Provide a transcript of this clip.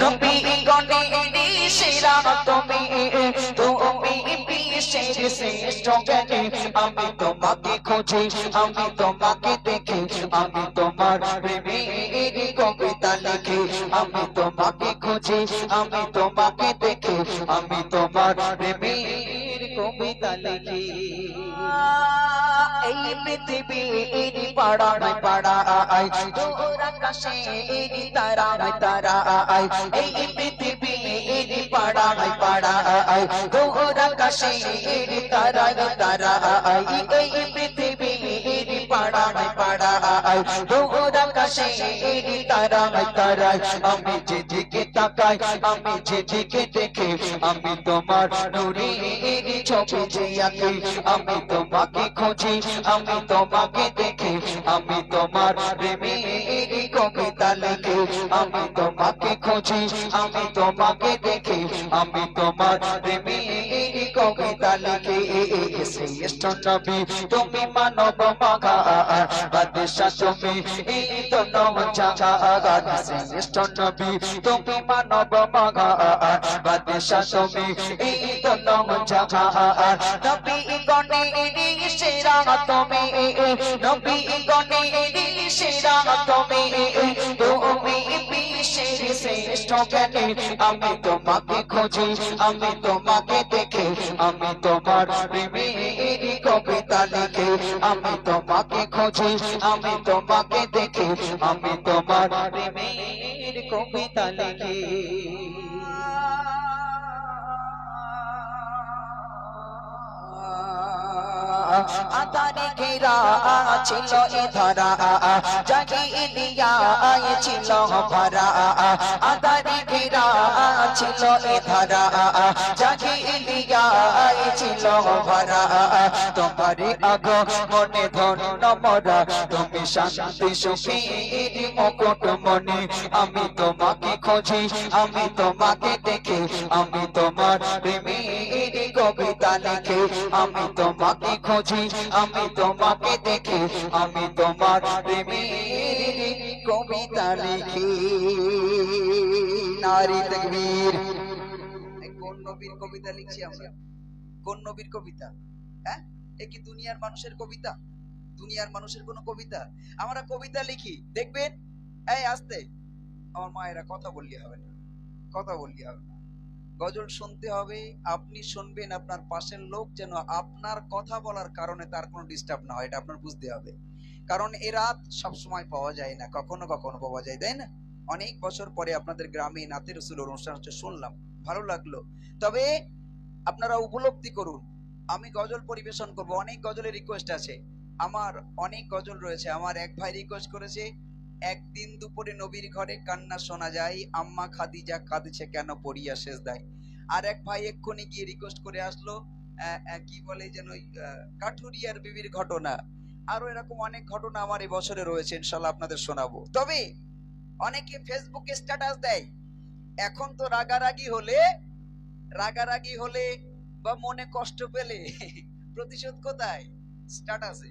নবী গণে সেরা তুমি তুমি বিশ্বের শ্রেষ্ঠ জ্ঞানী। আমি তোমাকে খুঁজি, আমি তোমাকে দেখি, আমি তোমার প্রেমের কবিতা লিখি। আমি তোমাকে খুঁজি, আমি তোমাকে দেখি, আমি তোমার প্রেমের কবিতা লিখি। এই পৃথিবীর পাড়ায় পাড়ায় তোর আকাশের তারায় তারায় এই পৃথিবীর পাড়ায় পাড়ায় তোর আকাশের তারায় তারায় এই পাড়ায় পাড়ায় তোর আকাশের তারায় তারায় আমি যেদিকে তাকাই আমি যেদিকে দেখি আমি তোমার আঁকি আমি তোমাকে খুঁজি আমি তোমাকে দেখি আমি তোমার প্রেমের কবিতা লিখি আমি তোমাকে খুঁজি আমি তোমাকে দেখি আমি তোমার প্রেমের কবিতা লিখি তুমি মানব মাগা বাদশা তুমি এই তো নব জাগা শ্রেষ্ঠ নবী, তুমি মানব মাগা বাদশা তুমি এই তো নব জাগা নবী আমি তোমাকে খুঁজি, আমি তোমাকে দেখি, আমি তোমার প্রেমের কবিতা লিখি আমি তোমাকে খোঁজি আমি তোমাকে দেখি, আমি তোমার কবিতা লিখি। আধারে ঘেরা ছিল ধরা জাগিলিয়া ছিল ভরা আধারে ঘেরা ছিল এ ধরা জাগিলিয়া ছিল ভরা। তোমারে আগ মনে ধন্য মরা, তুমি শান্তি সুখীর মুকুট মনে আমি তোমাকে খুঁজি, আমি তোমাকে দেখি, আমি তোমার প্রেমের কবিতা লিখি। আমি তোমাকে খুঁজি, আমি তোমাকে দেখি, আমি তোমার প্রেমের কবিতা লিখি নারী তকবীর কোন নবীর কবিতা লিখছি আমরা? কোন নবীর কবিতা? হ্যাঁ? এ কি দুনিয়ার মানুষের কবিতা? দুনিয়ার মানুষের কোন কবিতা? আমরা কবিতা লিখি, দেখবেন? এই, আসতে। আমার মায়েরা কথা বললি হবে না। কথা বললি হবে না। গজল শুনতে হবে, আপনি শুনবেন আপনার পাশের লোক যেন আপনার কথা বলার কারণে তার কোনো ডিস্টার্ব না হয়, এটা আপনার বুঝতে হবে। কারণ এ রাত সব সময় পাওয়া যায় না, কখনো কখনো পাওয়া যায়, তাই না? অনেক বছর পরে আপনাদের গ্রামে নাতের রসুল অনুষ্ঠান হচ্ছে, শুনলাম, ভালো লাগল। তবে আপনারা উপলব্ধি করুন, আমি গজল পরিবেশন করব, অনেক গজলের রিকোয়েস্ট আছে। আমার অনেক গজল রয়েছে, আমার এক ভাই রিকোয়েস্ট করেছে, একদিন দুপুরে নবীর ঘরে কান্না শোনা যায়, আম্মা খাদিজা কাঁদছে কেন পড়িয়া শেষ দেয়? আর এক ভাই এক্ষুনি গিয়ে রিকোয়েস্ট করে আসলো কি বলে যেন কাঠুরিয়ার বিবির ঘটনা। আরও এরকম অনেক ঘটনা আমার এই বছরে রয়েছে, ইনশাল্লাহ আপনাদের শোনাবো। তবে অনেকে ফেসবুকে স্ট্যাটাস দেয়। এখন তো রাগারাগি হলে রাগারাগি হলে বা মনে কষ্ট পেলে প্রতিশোধ কোথায়? স্ট্যাটাসে